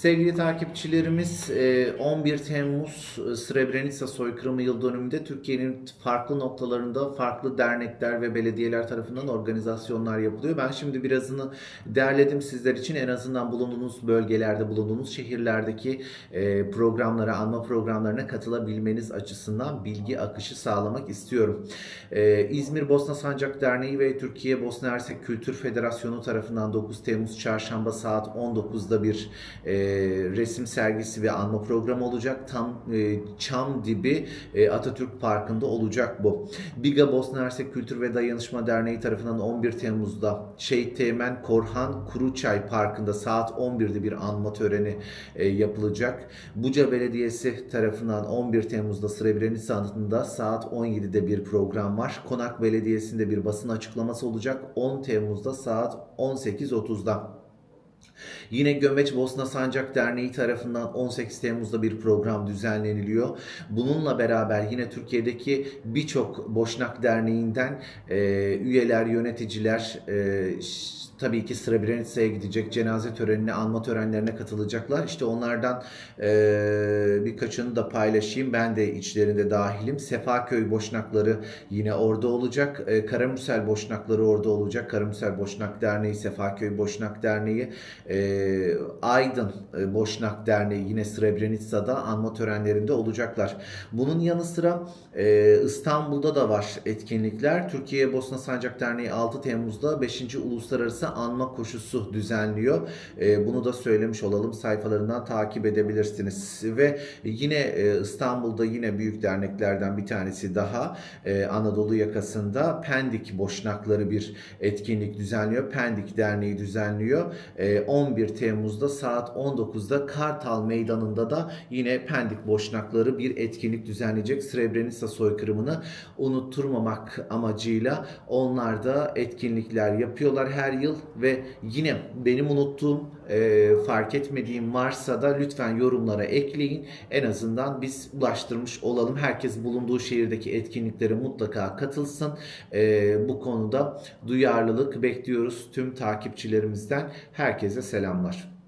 Sevgili takipçilerimiz e, 11 Temmuz e, Srebrenica soykırımı yıl dönümünde Türkiye'nin farklı noktalarında farklı dernekler ve belediyeler tarafından organizasyonlar yapılıyor. Ben şimdi birazını derledim sizler için en azından bulunduğunuz bölgelerde, bulunduğunuz şehirlerdeki e, programlara, anma programlarına katılabilmeniz açısından bilgi akışı sağlamak istiyorum. E, İzmir Bosna Sancak Derneği ve Türkiye Bosna Hersek Kültür Federasyonu tarafından 9 Temmuz Çarşamba saat 19'da bir e, resim sergisi ve anma programı olacak. Tam e, Çam Dibi e, Atatürk Parkı'nda olacak bu. Biga Bosna Hersek Kültür ve Dayanışma Derneği tarafından 11 Temmuz'da Şehit Teğmen Korhan Kuruçay Parkı'nda saat 11'de bir anma töreni e, yapılacak. Buca Belediyesi tarafından 11 Temmuz'da Srebrenica anıtında saat 17'de bir program var. Konak Belediyesi'nde bir basın açıklaması olacak. 10 Temmuz'da saat 18.30'da. Yine Gömeç Bosna Sancak Derneği tarafından 18 Temmuz'da bir program düzenleniliyor. Bununla beraber yine Türkiye'deki birçok Boşnak Derneği'nden e, üyeler, yöneticiler e, tabii ki Srebrenica'ya gidecek cenaze törenine, anma törenlerine katılacaklar. İşte onlardan e, birkaçını da paylaşayım. Ben de içlerinde dahilim. Sefaköy Boşnakları yine orada olacak. E, Karamürsel Boşnakları orada olacak. Karamürsel Boşnak Derneği, Sefaköy Boşnak Derneği, e, Aydın e, Boşnak Derneği yine Srebrenica'da anma törenlerinde olacaklar. Bunun yanı sıra e, İstanbul'da da var etkinlikler. Türkiye Bosna Sancak Derneği 6 Temmuz'da 5. Uluslararası Anma Koşusu düzenliyor. E, bunu da söylemiş olalım. Sayfalarından takip edebilirsiniz. Ve yine e, İstanbul'da yine büyük derneklerden bir tanesi daha e, Anadolu yakasında Pendik Boşnakları bir etkinlik düzenliyor. Pendik Derneği düzenliyor. E, 11 Temmuz'da saat 19'da Kartal Meydanı'nda da yine Pendik Boşnakları bir etkinlik düzenleyecek. Srebrenica soykırımını unutturmamak amacıyla onlar da etkinlikler yapıyorlar her yıl ve yine benim unuttuğum e, fark etmediğim varsa da lütfen yorumlara ekleyin. En azından biz ulaştırmış olalım. Herkes bulunduğu şehirdeki etkinliklere mutlaka katılsın. E, bu konuda duyarlılık bekliyoruz tüm takipçilerimizden. Herkese selamlar.